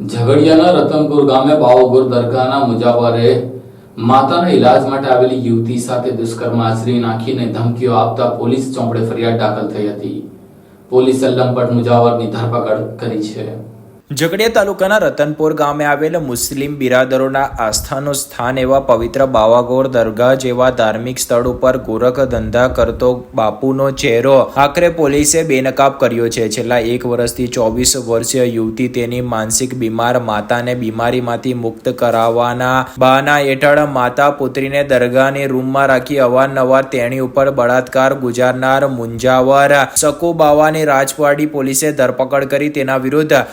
ઝઘડિયાના રતનપુર ગામે બાવગુર દરગાહના મુજાવરે માતાના ઈલાજ માટે આવેલી યુવતી સાથે દુષ્કર્મ આચરી નાખીને ધમકીઓ આપતા પોલીસ ચોપડે ફરિયાદ દાખલ થઈ હતી. પોલીસે લંપટ મુજાવરની ધરપકડ કરી છે. ઝઘડિયા તાલુકાના રતનપુર ગામે આવેલ મુસ્લિમ બિરાદરોના આસ્થાનું સ્થાન એવા પવિત્ર બાવાગોર દરગાહ જેવા ધાર્મિક સ્થળ ઉપર ગોરખ ધંધા કરતો બાપુનો ચહેરો આખરે પોલીસે બેનકાબ કર્યો છે. છેલ્લા એક વર્ષથી ચોવીસ વર્ષીય યુવતી તેની માનસિક બીમાર માતાને બીમારીમાંથી મુક્ત કરાવવાના બહાના હેઠળ માતા પુત્રીને દરગાહની રૂમમાં રાખી અવારનવાર તેણી ઉપર બળાત્કાર ગુજારનાર મુંજાવર સકુબાવાની રાજપવાડી પોલીસે ધરપકડ કરી તેના વિરુદ્ધ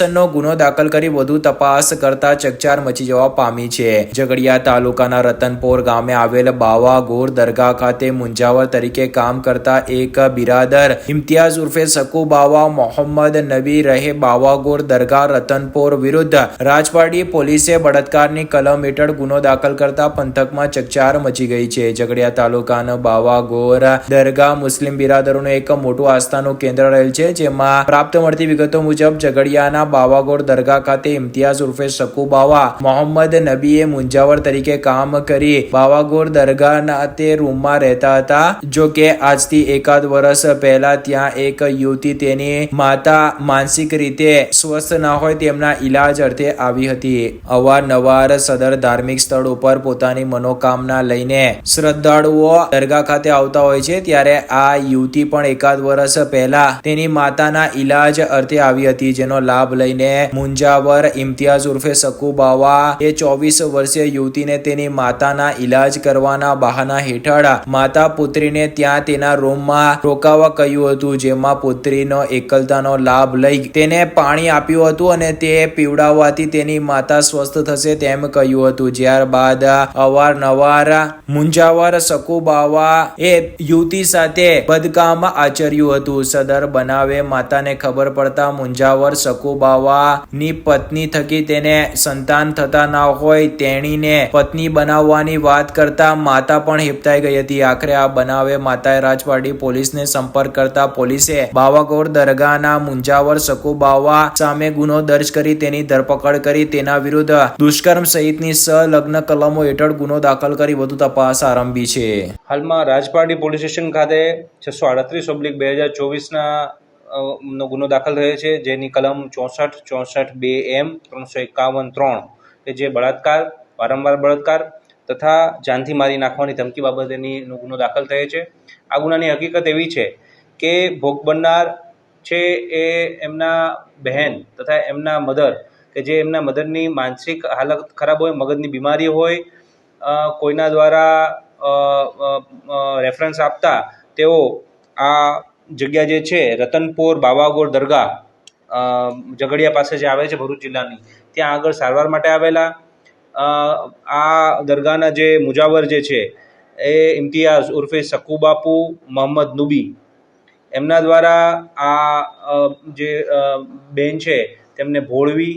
કાયદેસરનો ગુનો દાખલ કરી વધુ તપાસ કરતા ચકચાર મચી જવા પામી છે. ઝઘડિયા તાલુકાના રતનપોર ગામે આવેલ બાવા ગોર દરગાહ ખાતે મુંજાવર તરીકે કામ કરતા એક બિરાદર, ઇમ્તિયાઝ ઉર્ફે શકુ બાવા મોહમ્મદ નબી રહે બાવાગોર દરગાહ રતનપોર વિરુદ્ધ. રાજપાડી પોલીસે બળાત્કારની કલમ હેઠળ ગુનો દાખલ કરતા પંથકમાં ચકચાર મચી ગઈ છે. ઝઘડિયા તાલુકાનો બાવાગોર દરગાહ મુસ્લિમ બિરાદરોનું એક મોટું આસ્થાનું કેન્દ્ર રહેલ છે, જેમાં પ્રાપ્ત મળતી વિગતો મુજબ ઝઘડિયાના બાવાગોર દરગાહ ખાતે ઇમ્તિયાઝ ઉર્ફે શકુ બાવા મોહમ્મદ નબીએ મુંજાવર તરીકે કામ કરી બાવાગોર દરગાહના તે રૂમમાં રહેતા હતા. જો કે આજથી એકાદ વર્ષ પહેલા ત્યાં એક યુવતી તેની માતા માનસિક રીતે સ્વસ્થ ના હોય તેમના ઈલાજ અર્થે આવી હતી. અવારનવાર સદર ધાર્મિક સ્થળ ઉપર પોતાની મનોકામના લઈને શ્રદ્ધાળુઓ દરગાહ ખાતે આવતા હોય છે, ત્યારે આ યુવતી પણ એકાદ વર્ષ પહેલા તેની માતાના ઈલાજ અર્થે આવી હતી, જેનો લાભ લઈને મુંજાવર ઇમ્તિયાઝ ઉર્ફે સકુબાવા એ ચોવીસ વર્ષીય યુવતીને તેની માતાના ઈલાજ કરવાના બહાના હેઠળ માતા પુત્રીને ત્યાં તેના રૂમમાં રોકાવા કહ્યું હતું, જેમાં પુત્રીનો એકલતાનો લાભ લઈ તેને પાણી આપ્યું હતું અને તે પીવડાવવાથી તેની માતા સ્વસ્થ થશે તેમ કહ્યું હતું. ત્યારબાદ અવારનવાર મુંજાવર સકુબાવા એ યુવતી સાથે બદકામ આચર્યું હતું. સદર બનાવે માતાને ખબર પડતા મુંજાવર શકુ બાવાની પત્ની થકી તેને સંતાન થતા ના હોય તેણીને પત્ની બનાવવાની વાત કરતા માતા પણ હેપતાઈ ગઈ હતી. આખરે આ બનાવે માતાએ રાજપાડી પોલીસને સંપર્ક કરતા પોલીસે બાવાગોર દરગાહના મુંજાવર સકુબાવા સામે ગુનો દર્જ કરી તેની ધરપકડ કરી તેના વિરુદ્ધ દુષ્કર્મ સહિતની સલગ્ન કલમો હેઠળ ગુનો દાખલ કરી વધુ તપાસ આરંભી છે. હાલમાં રાજપારડી પોલીસ સ્ટેશન ખાતે છસો આડત્રીસ ઓબ્લિક બે હજાર ચોવીસના નો ગુનો દાખલ થયો છે, જેની કલમ ચોસઠ ચોસઠ બે એમ, ત્રણસો એકાવન ત્રણ. કે જે બળાત્કાર, વારંવાર બળાત્કાર તથા જાનથી મારી નાખવાની ધમકી બાબતેની ગુનો દાખલ થયો છે. આ ગુનાની હકીકત એવી છે કે ભોગ બનનાર છે એ એમના બહેન તથા એમના મધર, કે જે એમના મધરની માનસિક હાલત ખરાબ હોય, મગજની બીમારી હોય કોઈના દ્વારા રેફરન્સ આપતા તેઓ આ જગ્યા જે છે, રતનપોર બાવાગોર દરગાહ ઝઘડિયા પાસે જે આવે છે ભરૂચ જિલ્લાની, ત્યાં આગળ સારવાર માટે આવેલા આ દરગાહના જે મુજાવર જે છે, એ ઇમ્તિયાઝ ઉર્ફે સકુબાપુ મોહમ્મદ નુબી. એમના દ્વારા આ જે બેન છે, તેમને ભોળવી